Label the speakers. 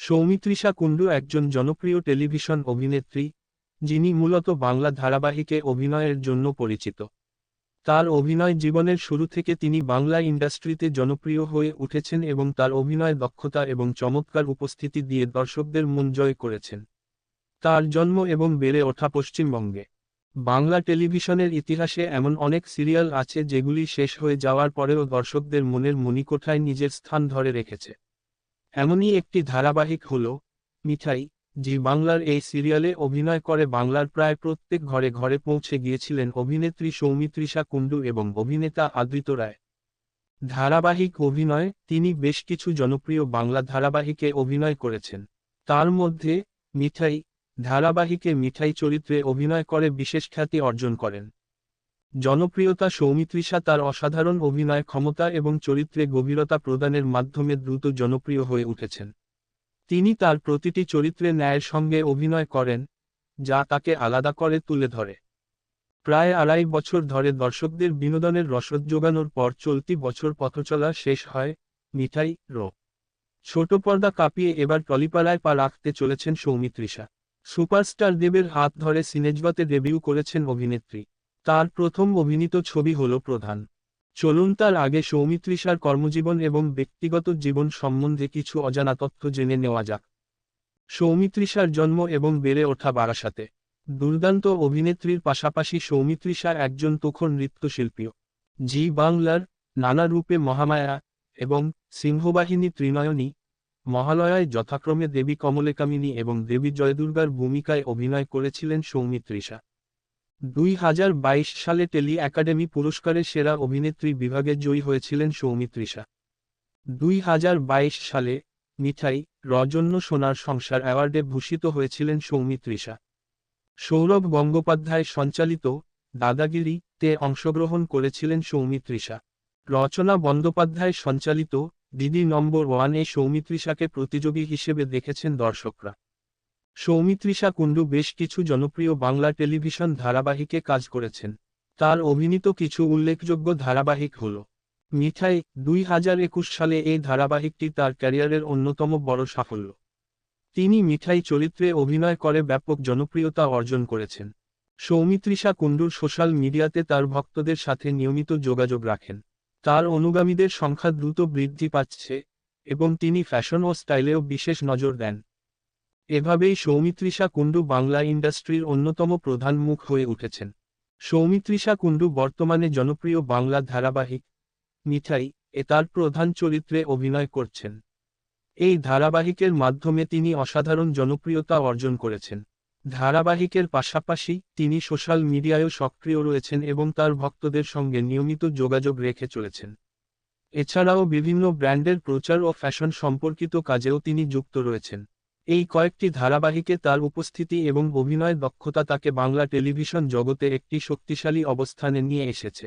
Speaker 1: সৌমিত্রিষা কুণ্ডু একজন জনপ্রিয় টেলিভিশন অভিনেত্রী, যিনি মূলত বাংলা ধারাবাহিকে অভিনয়ের জন্য পরিচিত। তার অভিনয় জীবনের শুরু থেকে তিনি বাংলা ইন্ডাস্ট্রিতে জনপ্রিয় হয়ে উঠেছেন এবং তার অভিনয় দক্ষতা এবং চমৎকার উপস্থিতি দিয়ে দর্শকদের মন জয় করেছেন। তার জন্ম এবং বেড়ে ওঠা পশ্চিমবঙ্গে। বাংলা টেলিভিশনের ইতিহাসে এমন অনেক সিরিয়াল আছে যেগুলি শেষ হয়ে যাওয়ার পরেও দর্শকদের মনের মণিকোঠায় নিজের স্থান ধরে রেখেছে। এমনই একটি ধারাবাহিক হল, মিঠাই জি বাংলার এই সিরিয়ালে অভিনয় করে বাংলার প্রায় প্রত্যেক ঘরে ঘরে পৌঁছে গিয়েছিলেন অভিনেত্রী সৌমিত্রিষা কুণ্ডু এবং অভিনেতা আদৃত রায়। ধারাবাহিক অভিনয় তিনি বেশ কিছু জনপ্রিয় বাংলা ধারাবাহিকে অভিনয় করেছেন। তার মধ্যে মিঠাই, ধারাবাহিকে মিঠাই চরিত্রে অভিনয় করে বিশেষ খ্যাতি অর্জন করেন। জনপ্রিয়তা সৌমিত্রিষা তার অসাধারণ অভিনয় ক্ষমতা এবং চরিত্রে গভীরতা প্রদানের মাধ্যমে দ্রুত জনপ্রিয় হয়ে উঠেছেন। তিনি তার প্রতিটি চরিত্রে ন্যায়ের সঙ্গে অভিনয় করেন, যা তাকে আলাদা করে তুলে ধরে। প্রায় আড়াই বছর ধরে দর্শকদের বিনোদনের রসদ জোগানোর পর চলতি বছর পথচলা শেষ হয় মিঠাই রো। ছোট পর্দা কাঁপিয়ে এবার টলিপাড়ায় পা রাখতে চলেছেন সৌমিত্রিষা। সুপারস্টার দেবের হাত ধরে সিনেজবাতে ডেবিউ করেছেন অভিনেত্রী। তার প্রথম অভিনীত ছবি হল প্রধান। চলুন তার আগে সৌমিত্রিষার কর্মজীবন এবং ব্যক্তিগত জীবন সম্বন্ধে কিছু অজানা তথ্য জেনে নেওয়া যাক। সৌমিত্রিষার জন্ম এবং বেড়ে ওঠা বারাসাতে। দুর্দান্ত অভিনেত্রীর পাশাপাশি সৌমিত্রিষা একজন তুখর নৃত্যশিল্পীও জি বাংলার নানা রূপে মহামায়া এবং সিংহবাহিনী ত্রিনয়নী, মহালয়ায় যথাক্রমে দেবী কমলেকামিনী এবং দেবী জয়দুর্গার ভূমিকায় অভিনয় করেছিলেন সৌমিত্রিষা। দুই হাজার বাইশ সালে টেলি একাডেমি পুরস্কারে সেরা অভিনেত্রী বিভাগে জয়ী হয়েছিলেন সৌমিত্রিষা। দুই হাজার বাইশ সালে মিঠাই রজন্য সোনার সংসার অ্যাওয়ার্ডে ভূষিত হয়েছিলেন সৌমিত্রিষা। সৌরভ গঙ্গোপাধ্যায় সঞ্চালিত দাদাগিরি তে অংশগ্রহণ করেছিলেন সৌমিত্রিষা। রচনা বন্দ্যোপাধ্যায় সঞ্চালিত, দিদি নম্বর ওয়ানে সৌমিত্রিষাকে প্রতিযোগী হিসেবে দেখেছেন দর্শকরা। সৌমিত্রিষা কুণ্ডু বেশ কিছু জনপ্রিয় বাংলা টেলিভিশন ধারাবাহিকে কাজ করেছেন। তার অভিনীত কিছু উল্লেখযোগ্য ধারাবাহিক হল, মিঠাই, দুই হাজার একুশ সালে এই ধারাবাহিকটি তার ক্যারিয়ারের অন্যতম বড় সাফল্য। তিনি মিঠাই চরিত্রে অভিনয় করে ব্যাপক জনপ্রিয়তা অর্জন করেছেন। সৌমিত্রিষা কুণ্ডুর সোশ্যাল মিডিয়াতে তার ভক্তদের সাথে নিয়মিত যোগাযোগ রাখেন। তার অনুগামীদের সংখ্যা দ্রুত বৃদ্ধি পাচ্ছে এবং তিনি ফ্যাশন ও স্টাইলেও বিশেষ নজর দেন। এভাবেই সৌমিত্রিষা কুণ্ডু বাংলা ইন্ডাস্ট্রির অন্যতম প্রধান মুখ হয়ে উঠেছেন। সৌমিত্রিষা কুণ্ডু বর্তমানে জনপ্রিয় বাংলা ধারাবাহিক মিঠাই এ তার প্রধান চরিত্রে অভিনয় করছেন। এই ধারাবাহিকের মাধ্যমে তিনি অসাধারণ জনপ্রিয়তা অর্জন করেছেন। ধারাবাহিকের পাশাপাশি তিনি সোশ্যাল মিডিয়ায়ও সক্রিয় রয়েছেন এবং তার ভক্তদের সঙ্গে নিয়মিত যোগাযোগ রেখে চলেছেন। এছাড়াও বিভিন্ন ব্র্যান্ডের প্রচার ও ফ্যাশন সম্পর্কিত কাজেও তিনি যুক্ত রয়েছেন। এই কয়েকটি ধারাবাহিকে তার উপস্থিতি এবং অভিনয় দক্ষতা তাকে বাংলা টেলিভিশন জগতে একটি শক্তিশালী অবস্থানে নিয়ে এসেছে।